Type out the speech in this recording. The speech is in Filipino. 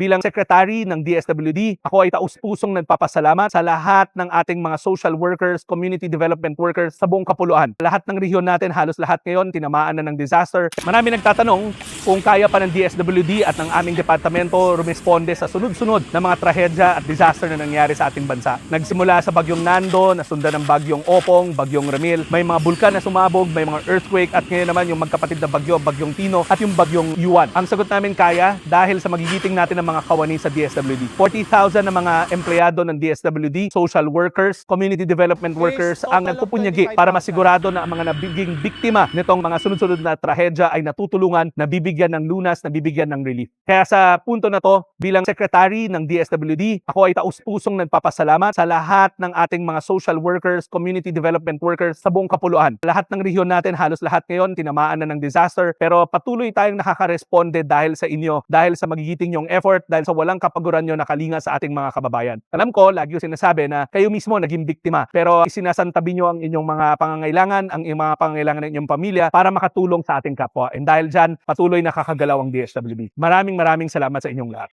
Bilang sekretary ng DSWD, ako ay taus-pusong nagpapasalamat sa lahat ng ating mga social workers, community development workers sa buong Kapuluan. Lahat ng rehiyon natin, halos lahat ngayon, tinamaan na ng disaster. Marami nagtatanong kung kaya pa ng DSWD at ng aming departamento rumisponde sa sunod-sunod na mga trahedya at disaster na nangyari sa ating bansa. Nagsimula sa bagyong Nando, nasundan ng bagyong Opong, bagyong Ramil, may mga bulkan na sumabog, may mga earthquake at ngayon naman yung magkapatid na bagyo, bagyong Tino at yung bagyong Yuan. Ang sagot namin kaya dahil sa magigiting natin ng mga kawani sa DSWD. 40,000 na mga empleyado ng DSWD, social workers, community development workers ang nagpupunyagi para masigurado na ang mga nabiging biktima nitong mga sunod-sunod na trahedya ay natutulungan, nabibigyan ng lunas, nabibigyan ng relief. Kaya sa punto na to, bilang secretary ng DSWD, ako ay taus-pusong nagpapasalamat sa lahat ng ating mga social workers, community development workers sa buong Kapuluan. Lahat ng rehiyon natin, halos lahat ngayon, tinamaan na ng disaster, pero patuloy tayong nakaka-responde dahil sa inyo, dahil sa magigiting yung effort, dahil sa walang kapaguran nyo nakalinga sa ating mga kababayan. Alam ko, lagi ko sinasabi na kayo mismo naging biktima, pero isinasantabi nyo ang inyong mga pangangailangan, ang mga pangangailangan ng inyong pamilya para makatulong sa ating kapwa. And dahil dyan, patuloy nakakagalaw ang DSWD. Maraming maraming salamat sa inyong lahat.